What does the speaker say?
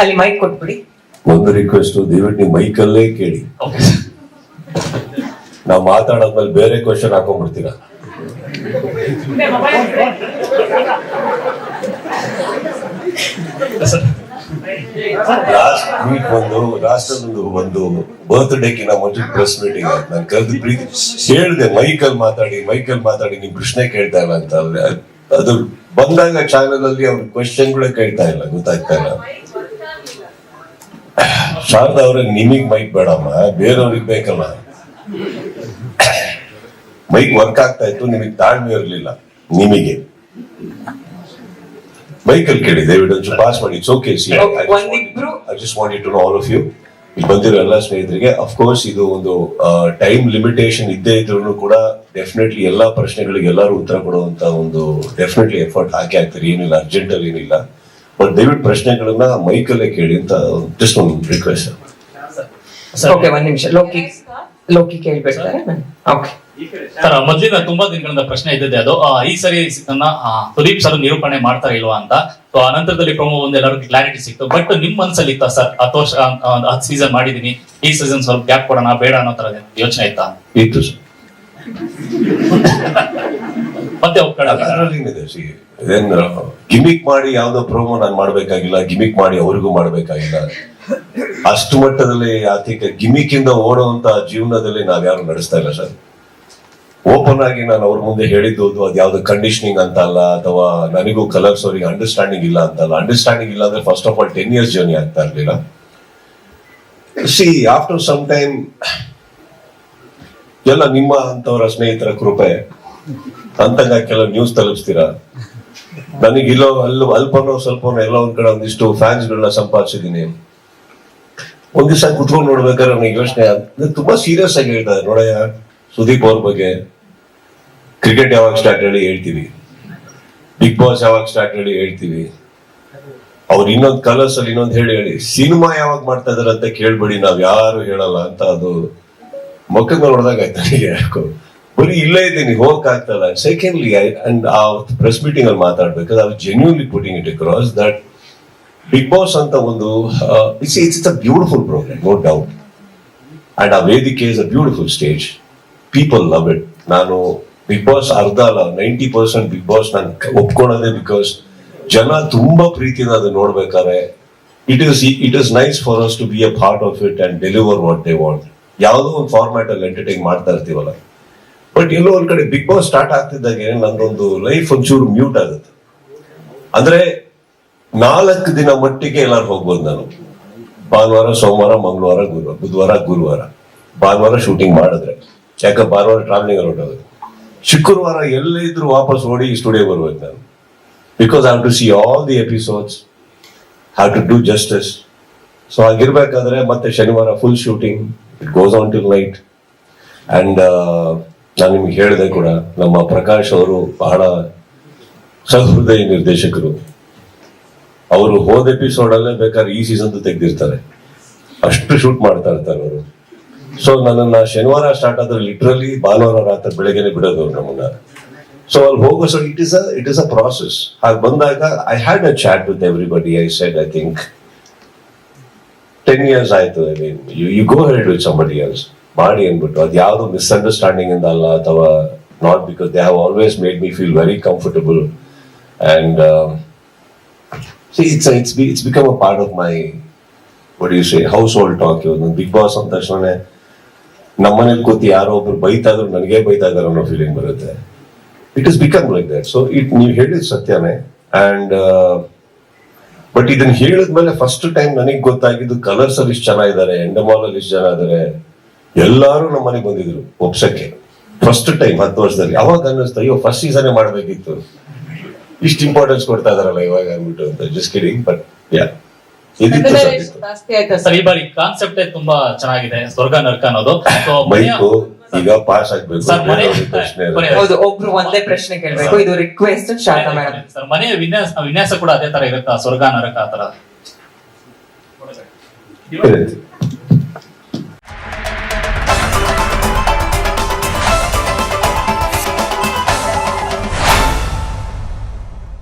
ಅಲ್ಲಿ ಮೈಕ್ ಕೊಟ್ಬಿಡಿ. ಒಂದು ರಿಕ್ವೆಸ್ಟ್ ದಯವಿಟ್ಟು ನೀವು ಮೈಕಲ್ಲೇ ಕೇಳಿ. ನಾವು ಮಾತಾಡೋದ್ಮೇಲೆ ಬೇರೆ ಕ್ವಶನ್ ಹಾಕೊಂಡ್ಬಿಡ್ತೀರಾ? ಲಾಸ್ಟ್ ವೀಕ್ ಒಂದು ಲಾಸ್ಟ್ ಒಂದು ಒಂದು ಬರ್ತ್ಡೇಕಿನ ಮುಂಚೆ ಪ್ರೆಸ್ ಮೀಟಿಂಗ್ ಆಯ್ತು. ನಾನು ಕರೆದು ಪ್ರೀತಿ ಹೇಳಿದೆ ಮೈಕಲ್ ಮಾತಾಡಿ ಮೈಕಲ್ ಮಾತಾಡಿ ನೀವು ಪ್ರಶ್ನೆ ಕೇಳ್ತಾ ಇಲ್ಲ ಅಂತ. ಅದು ಬಂದಾಗ ಚಾನೆಲ್ ಅಲ್ಲಿ ಅವ್ರ ಕ್ವಶನ್ಗಳೇ ಕೇಳ್ತಾ ಇಲ್ಲ ಗೊತ್ತಾಗ್ತಾ ಇಲ್ಲ. ಶಾರದಾ ಅವ್ರ ನಿಮಗ್ ಮೈಕ್ ಬೇಡಮ್ಮ. ಬೇರೆಯವ್ರಿಗೆ ಬೇಕಲ್ಲ. ಮೈಕ್ ವರ್ಕ್ ಆಗ್ತಾ ಇತ್ತು ನಿಮಗ್ ತಾಳ್ಮೆ ಇರಲಿಲ್ಲ. ನಿಮಗೆ. ಅಲ್ಲಿ ಕೇಳಿ ದಯವಿಟ್ಟು ಪಾಸ್ ಮಾಡಿ. It's okay see I just want to know all of you ಇಲ್ಲಿ ಬಂದಿರೋ ಎಲ್ಲ ಸ್ನೇಹಿತರಿಗೆ ಅಫ್ಕೋರ್ಸ್ ಇದು ಒಂದು ಟೈಮ್ ಲಿಮಿಟೇಷನ್ ಇದ್ದೇ ಇದ್ರೂ ಕೂಡ ಡೆಫಿನೆಟ್ಲಿ ಎಲ್ಲಾ ಪ್ರಶ್ನೆಗಳಿಗೆ ಎಲ್ಲರೂ ಉತ್ತರ ಕೊಡುವಂತ ಒಂದು ಡೆಫಿನೆಟ್ಲಿ ಎಫರ್ಟ್ ಹಾಕಿ ಆಗ್ತಾರೆ ಏನಿಲ್ಲ ಅರ್ಜೆಂಟ್ ಅಲ್ಲಿ ಏನಿಲ್ಲ. ದಯವಿಟ್ಟು ಪ್ರಶ್ನೆಗಳನ್ನ ಮೈಕಲ್ಲೇ ಕೇಳಿ ಅಂತ ಜಸ್ಟ್ ಒಂದು ರಿಕ್ವೆಸ್ಟ್ ಸರ್ ಓಕೆ ಒಂದ್ ನಿಮಿಷ. ಲೋಕಿ ಲೋಕಿ ಕೇಳ್ಬಿಡ್ತಾರೆ ಓಕೆ ಸರ್ ಮೊದಲಿನ ತುಂಬಾ ದಿನಗಳಿಂದ ಪ್ರಶ್ನೆ ಇದ್ದಿದೆ. ಅದು ಆ, ಈ ಸರಿ ನನ್ನ ಆ, ಸುದೀಪ್ ಸರ್ ನಿರೂಪಣೆ ಮಾಡ್ತಾರೆ ಇಲ್ವಾ ಅಂತ. ಸೊ ನಂತರದಲ್ಲಿ ಪ್ರೊಮೋ ಒಂದು ಎಲ್ಲರೂ ಕ್ಲಾರಿಟಿ ಸಿಕ್ತು. ಬಟ್ ನಿಮ್ ಮನ್ಸಲ್ಲಿ ಇತ್ತ ಸರ್? ಹತ್ತು ವರ್ಷ ಹತ್ತು ಸೀಸನ್ ಮಾಡಿದೀನಿ. ಈ ಸೀಸನ್ ಸ್ವಲ್ಪ ಗ್ಯಾಪ್ ಕೊಡೋಣ ಬೇಡ ಅನ್ನೋ ತರ ಯೋಚನೆ ಇತ್ತಾ? ಇತ್ತು ಮತ್ತೆ ಒಪ್ಕೊಳ್ಳ ಗಿಮಿಕ್ ಮಾಡಿ ಯಾವ್ದೋ ಪ್ರೋಮೋ ನಾನು ಮಾಡ್ಬೇಕಾಗಿಲ್ಲ, ಗಿಮಿಕ್ ಮಾಡಿ ಅವ್ರಿಗೂ ಮಾಡ್ಬೇಕಾಗಿಲ್ಲ. ಅಷ್ಟು ಮಟ್ಟದಲ್ಲಿ ಆರ್ಥಿಕ ಗಿಮಿಕ್ ಇಂದ ಓಡುವಂತಹ ಜೀವನದಲ್ಲಿ ನಾವ್ಯಾರು ನಡೆಸ್ತಾ ಇಲ್ಲ ಸರ್. ಓಪನ್ ಆಗಿ ನಾನು ಅವ್ರ ಮುಂದೆ ಹೇಳಿದ್ದು ಅದು ಯಾವ್ದು ಕಂಡೀಷನಿಂಗ್ ಅಂತ ಅಲ್ಲ, ಅಥವಾ ನನಗೂ ಕಲರ್ಸ್ ಅವರಿಗೆ ಅಂಡರ್ಸ್ಟ್ಯಾಂಡಿಂಗ್ ಇಲ್ಲ ಅಂತಲ್ಲ ಅಂಡರ್ಸ್ಟ್ಯಾಂಡಿಂಗ್ ಇಲ್ಲ ಅಂದ್ರೆ first of all ten years journey ಆಗ್ತಾ ಇರ್ಲಿಲ್ಲ. ಸಿ ಆಫ್ಟರ್ ಸಮ್ ಟೈಮ್ ಎಲ್ಲ ನಿಮ್ಮ ಅಂತವರ ಸ್ನೇಹಿತರ ಕೃಪೆ ಅಂತಂಗ ಕೆಲವು ನ್ಯೂಸ್ ತಲುಪಿಸ್ತೀರಾ? ನನಗೆ ಇಲ್ಲೋ ಅಲ್ಲೋ, ಅಲ್ಪನೋ ಸ್ವಲ್ಪನೋ ಎಲ್ಲ ಒಂದ್ ಕಡೆ ಒಂದಿಷ್ಟು ಫ್ಯಾನ್ಸ್ ಗಳನ್ನ ಸಂಪಾದಿಸಿದೀನಿ. ಒಂದ್ ದಿವಸ ಕುತ್ಕೊಂಡು ನೋಡ್ಬೇಕಾದ್ರೆ ನನಗೆ ಯೋಚನೆ ತುಂಬಾ ಸೀರಿಯಸ್ ಆಗಿ ಹೇಳ್ತಾರೆ. ನೋಡಯ್ಯ, ಸುದೀಪ್ ಅವ್ರ ಬಗ್ಗೆ ಕ್ರಿಕೆಟ್ ಯಾವಾಗ ಸ್ಟಾರ್ಟ್ ಹೇಳಿ ಹೇಳ್ತೀವಿ. ಬಿಗ್ ಬಾಸ್ ಯಾವಾಗ ಸ್ಟಾರ್ಟ್ ಹೇಳಿ ಹೇಳ್ತೀವಿ. ಅವ್ರು ಇನ್ನೊಂದ್ ಕಲರ್ಸ್ ಅಲ್ಲಿ ಇನ್ನೊಂದ್ ಹೇಳಿ ಹೇಳಿ, ಸಿನಿಮಾ ಯಾವಾಗ ಮಾಡ್ತಾ ಇದಾರೆ ಅಂತ ಕೇಳ್ಬೇಡಿ, ನಾವ್ ಯಾರು ಹೇಳಲ್ಲ ಅಂತ ಅದು ಮಕ್ಕಳ ನೋಡಿದಾಗ ಆಯ್ತು ನನಗೆ ಯಾಕೋ. ಬರೀ ಇಲ್ಲೇ ಇದ್ದೀನಿ ಹೋಗಕ್ ಆಗ್ತಲ್ಲ ಸೆಕೆಂಡ್ಲಿ ಅಂಡ್ ಆ ಪ್ರೆಸ್ ಮೀಟಿಂಗ್ ಅಲ್ಲಿ ಮಾತಾಡ್ಬೇಕಾದ್ರೆ I genuinely putting it across that big boss ಅಂತ ಒಂದು it's it's it's a beautiful program no doubt and ಆ ವೇದಿಕೆ is a beautiful stage people love it ನಾನು ಬಿಗ್ ಬಾಸ್ ಅರ್ಧ ಅಲ್ಲ ನೈಂಟಿ ಪರ್ಸೆಂಟ್ ಬಿಗ್ ಬಾಸ್ ನಾನು ಒಪ್ಕೊಳ್ಳೋದೇ ಬಿಕಾಸ್ ಜನ ತುಂಬಾ ಪ್ರೀತಿಯಿಂದ ಅದನ್ನ ನೋಡ್ಬೇಕಾದ್ರೆ it is it is nice for us to be a part of it and deliver what they want ಯಾವುದೋ ಒಂದು ಫಾರ್ಮ್ಯಾಟ್ ಅಲ್ಲಿ ಎಂಟರ್ಟೈನ್ ಮಾಡ್ತಾ ಇರ್ತೀವಲ್ಲ. ಬಟ್ ಎಲ್ಲೋ ಒಂದ್ ಕಡೆ ಬಿಗ್ ಬಾಸ್ ಸ್ಟಾರ್ಟ್ ಆಗ್ತಿದ್ದಾಗೆ ನಂದೊಂದು ಲೈಫ್ ಒಂಚೂರು ಮ್ಯೂಟ್ ಆಗುತ್ತೆ. ಅಂದ್ರೆ ನಾಲ್ಕು ದಿನ ಮಟ್ಟಿಗೆ ಎಲ್ಲಾರು ಹೋಗ್ಬೋದು ನಾನು. ಭಾನುವಾರ, ಸೋಮವಾರ, ಮಂಗಳವಾರ, ಗುರುವಾರ, ಬುಧವಾರ, ಗುರುವಾರ. ಭಾನುವಾರ ಶೂಟಿಂಗ್ ಮಾಡಿದ್ರೆ. ಯಾಕೆ ಭಾನುವಾರ ಟ್ರಾವೆಲಿಂಗ್ ಹೊರಟೋದು ಶುಕ್ರವಾರ ಎಲ್ಲಿದ್ರು ವಾಪಸ್ ಓಡಿ ಸ್ಟುಡಿಯೋ ಬರ್ಬೇಕು ನಾನು. Because have to see all the episodes have to do justice so ಹಾಗಿರ್ಬೇಕಾದ್ರೆ ಮತ್ತೆ ಶನಿವಾರ full shooting it goes on till night and ನಾನು ನಿಮ್ಗೆ ಹೇಳಿದೆ ಕೂಡ, ನಮ್ಮ ಪ್ರಕಾಶ್ ಅವರು ಬಹಳ ಸಹೃದಯ ನಿರ್ದೇಶಕರು. ಅವರು ಹೋದ ಎಪಿಸೋಡ್ ಅಲ್ಲೇ ಬೇಕಾದ್ರೆ ಈ ಸೀಸನ್ ತೆಗೆದಿರ್ತಾರೆ. ಅಷ್ಟು ಶೂಟ್ ಮಾಡ್ತಾ ಇರ್ತಾರೆ ಅವರು. ಸೊ ನನ್ನನ್ನ ಶನಿವಾರ ಸ್ಟಾರ್ಟ್ ಆದ್ರೆ ಲಿಟ್ರಲಿ ಭಾನುವಾರ ರಾತ್ರಿ ಬೆಳಗ್ಗೆನೆ ಬಿಡೋದು ಅವ್ರು ನಮ್ಮನ್ನ. ಸೊ ಅಲ್ಲಿ ಹೋಗೋ so it is a it is a process ಹಾಗೆ ಬಂದಾಗ I had a chat with everybody I said I think ten years ಆಯ್ತು. I mean you go head with somebody else ಮಾಡಿ ಅಂದ್ಬಿಟ್ಟು, ಅದು ಯಾವ್ದು ಮಿಸ್ಅಂಡರ್ಸ್ಟ್ಯಾಂಡಿಂಗ್ ಇಂದ ಅಲ್ಲ, ಅಥವಾ not because they have always made me feel very comfortable and it's it's it's become a part of my of you what house you talk. ಇವತ್ತು big boss ಅಂದ ತಕ್ಷಣ ನಮ್ಮನೇಲಿ ಕೂತಿ ಯಾರೋ ಒಬ್ರು ಬೈತಾದ್ರು, ನನಗೆ ಬೈತಾ ಇದಾರೆ ಅನ್ನೋ ಫೀಲಿಂಗ್ ಬರುತ್ತೆ. It is become like that so it ನೀವು ಹೇಳಿದ ಸತ್ಯನೇ. ಅಂಡ್ ಬಟ್ ಇದನ್ನ ಹೇಳಿದ್ಮೇಲೆ ಫಸ್ಟ್ ಟೈಮ್ ನನಗೆ ಗೊತ್ತಾಗಿದ್ದು ಕಲರ್ಸ್ ಅಲ್ಲಿ ಇಷ್ಟು ಜನ ಎಂಡಮಾಲ್ ಅಲ್ಲಿ ಇಷ್ಟು ಜನ ಇದ್ದಾರೆ ಎಲ್ಲಾರು ನಮ್ಮ ಮನೆಗೆ ಬಂದಿದ್ರು ಒಪ್ಸಕ್ಕೆ. ಫಸ್ಟ್ ಟೈಮ್ ಹತ್ತು ವರ್ಷದಲ್ಲಿ. ಅವಾಗ ಅನ್ನಿಸ್ತು ಅಯ್ಯೋ ಫಸ್ಟ್ ಸೀಸನ್ ಮಾಡ್ಬೇಕಿತ್ತು. ಇಷ್ಟು ಇಂಪಾರ್ಟೆನ್ಸ್ ಕೊಡ್ತಾ ಇದಾರಲ್ಲ ಇವಾಗ ಅಂದ್ಬಿಟ್ಟು ಅಂತ. Just kidding but yeah sir ಈ ಬಾರಿ ಕಾನ್ಸೆಪ್ಟ್ ತುಂಬಾ ಚೆನ್ನಾಗಿದೆ ಸ್ವರ್ಗ ನರ್ಕ ಅನ್ನೋದು. ಸೊ ಬೈಕು ಈಗ ಪಾಸ್ ಆಗ್ಬೇಕು. ಸರ್, ಮನೆ- ಪ್ರಶ್ನೆ ಇರುತ್ತೆ. ಮನೆ- ಹೌದು ಒಬ್ರು ಒಂದೇ ಪ್ರಶ್ನೆ ಕೇಳ್ಬೇಕು. ಇದು ರಿಕ್ವೆಸ್ಟ್ ಶಾರದಾ ಮೇಡಮ್. ಸರ್ ಮನೆಯ ವಿನ್ಯಾಸ ವಿನ್ಯಾಸ ಕೂಡ ಅದೇ ತರ ಇರುತ್ತಾ? ಸ್ವರ್ಗ ನರಕ ಆ ತರ.